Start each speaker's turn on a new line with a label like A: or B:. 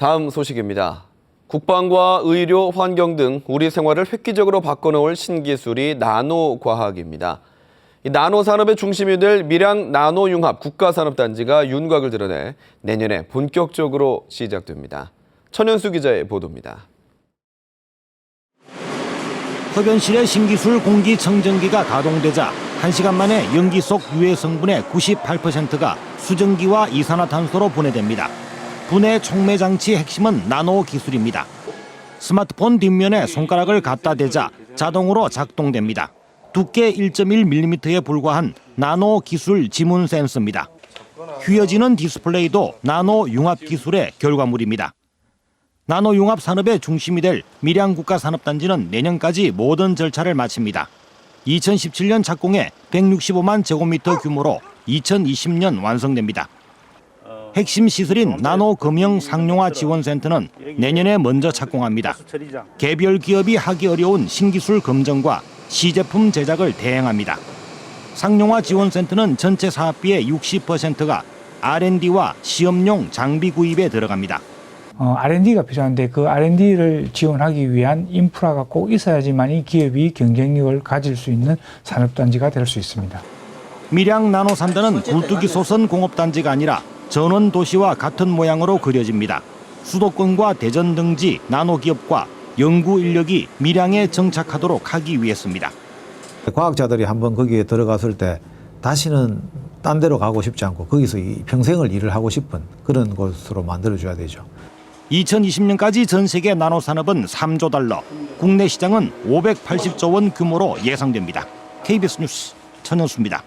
A: 다음 소식입니다. 국방과 의료, 환경 등 우리 생활을 획기적으로 바꿔놓을 신기술이 나노과학입니다. 이 나노 산업의 중심이 될 밀양 나노융합 국가산업단지가 윤곽을 드러내 내년에 본격적으로 시작됩니다. 천연수 기자의 보도입니다.
B: 흡연실의 신기술 공기청정기가 가동되자 1시간 만에 연기 속 유해 성분의 98%가 수증기와 이산화탄소로 분해됩니다. 분해 촉매 장치의 핵심은 나노 기술입니다. 스마트폰 뒷면에 손가락을 갖다 대자 자동으로 작동됩니다. 두께 1.1mm에 불과한 나노 기술 지문 센서입니다. 휘어지는 디스플레이도 나노 융합 기술의 결과물입니다. 나노 융합 산업의 중심이 될 밀양 국가 산업단지는 내년까지 모든 절차를 마칩니다. 2017년 착공해 165만 제곱미터 규모로 2020년 완성됩니다. 핵심 시설인 나노 금형 상용화 지원센터는 내년에 먼저 착공합니다. 개별 기업이 하기 어려운 신기술 검증과 시제품 제작을 대행합니다. 상용화 지원센터는 전체 사업비의 60%가 R&D와 시험용 장비 구입에 들어갑니다.
C: 어, R&D가 필요한데 그 R&D를 지원하기 위한 인프라가 꼭 있어야지만 이 기업이 경쟁력을 가질 수 있는 산업단지가 될 수 있습니다.
B: 밀양 나노산단은 굴뚝이 솟은 공업단지가 아니라 전원 도시와 같은 모양으로 그려집니다. 수도권과 대전 등지 나노 기업과 연구 인력이 밀양에 정착하도록 하기 위해서입니다.
D: 과학자들이 한번 거기에 들어갔을 때 다시는 딴 데로 가고 싶지 않고 거기서 이 평생을 일을 하고 싶은 그런 곳으로 만들어줘야 되죠.
B: 2020년까지 전 세계 나노 산업은 3조 달러, 국내 시장은 580조 원 규모로 예상됩니다. KBS 뉴스 천연수입니다.